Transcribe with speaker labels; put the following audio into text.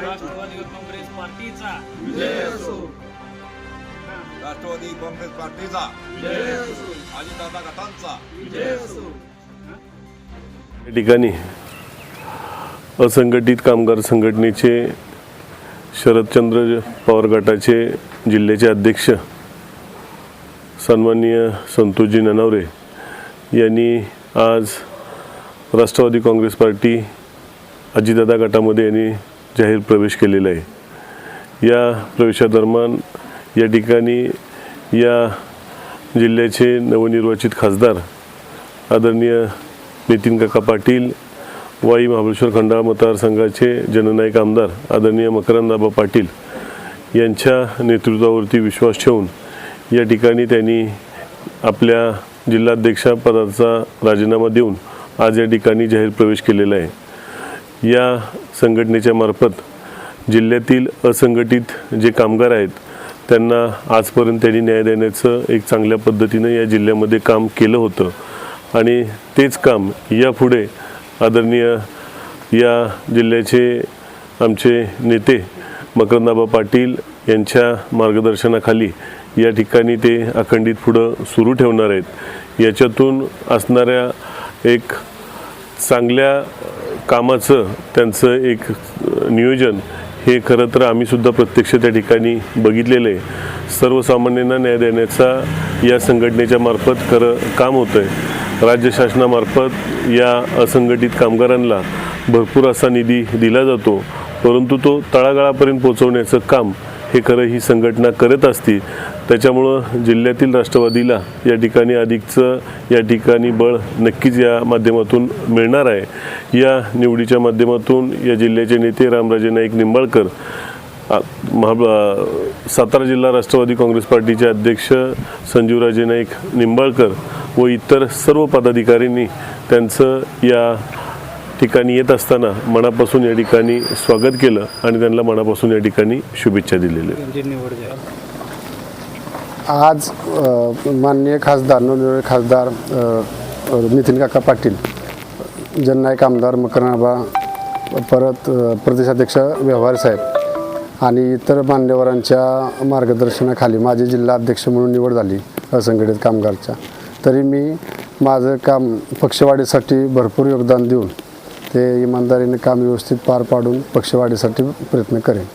Speaker 1: राष्ट्रवादी काँग्रेस पार्टीचा.
Speaker 2: राष्ट्रवादी काँग्रेस पार्टीचा. अजितदादा गटांचा.
Speaker 3: या ठिकाणी असंघटित कामगार संघटनेचे शरदचंद्र पवार गटाचे जिल्ह्याचे अध्यक्ष सन्माननीय संतोषजी ननावरे यांनी आज राष्ट्रवादी काँग्रेस पार्टी अजितदादा गटामध्ये यांनी जाहीर प्रवेश केलेला आहे. या प्रवेशादरम्यान या ठिकाणी या जिल्ह्याचे नवनिर्वाचित खासदार आदरणीय नितीन काका पाटील वाई महाबळेश्वर खंडाळा मतदारसंघाचे जननायक आमदार आदरणीय मकरंदाबा पाटील यांच्या नेतृत्वावरती विश्वास ठेवून या ठिकाणी त्यांनी आपल्या जिल्हाध्यक्षपदाचा राजीनामा देऊन आज या ठिकाणी जाहीर प्रवेश केलेला आहे या संघटनेच्या मार्फत जिल्ह्यातील असंघटित जे कामगार आहेत त्यांना आजपर्यंत त्यांनी न्याय देण्याचं एक चांगल्या पद्धतीनं या जिल्ह्यामध्ये काम केलं होतं. आणि तेच काम यापुढे आदरणीय या जिल्ह्याचे आमचे नेते मकरंदाबा पाटील यांच्या मार्गदर्शनाखाली या ठिकाणी ते अखंडित पुढं सुरू ठेवणार आहेत. याच्यातून असणाऱ्या एक चांगल्या कामाचं त्यांचं एक नियोजन हे खरं तर आम्हीसुद्धा प्रत्यक्ष त्या ठिकाणी बघितलेलं आहे. सर्वसामान्यांना न्याय देण्याचा या संघटनेच्या मार्फत खरं काम होतं आहे राज्य शासनामार्फत या असंघटित कामगारांना भरपूर असा निधी दिला जातो परंतु तो तळागाळापर्यंत पोहोचवण्याचं काम हे खरं ही संघटना करत असती त्याच्यामुळं जिल्ह्यातील राष्ट्रवादीला या ठिकाणी अधिकचं या ठिकाणी बळ नक्कीच या माध्यमातून मिळणार आहे. या निवडीच्या माध्यमातून या जिल्ह्याचे नेते रामराजे नाईक निंबाळकर महा सातारा जिल्हा राष्ट्रवादी काँग्रेस पार्टीचे अध्यक्ष संजीवराजे नाईक निंबाळकर व इतर सर्व पदाधिकाऱ्यांनी त्यांचं या ठिकाणी येत असताना मनापासून या ठिकाणी स्वागत केलं आणि त्यांना मनापासून या ठिकाणी शुभेच्छा दिलेल्या
Speaker 4: आज माननीय खासदार नवनिर्वाचित खासदार नितीन काका पाटील जननायक आमदार मकरनाबा परत प्रदेशाध्यक्ष व्यवहार साहेब आणि इतर मान्यवरांच्या मार्गदर्शनाखाली माझे जिल्हा अध्यक्ष म्हणून निवड झाली असंघटित कामगारच्या. तरी मी माझं काम पक्षवाढीसाठी भरपूर योगदान देऊन ते इमानदारीने काम व्यवस्थित पार पाडून पक्षवाढीसाठी प्रयत्न करेन.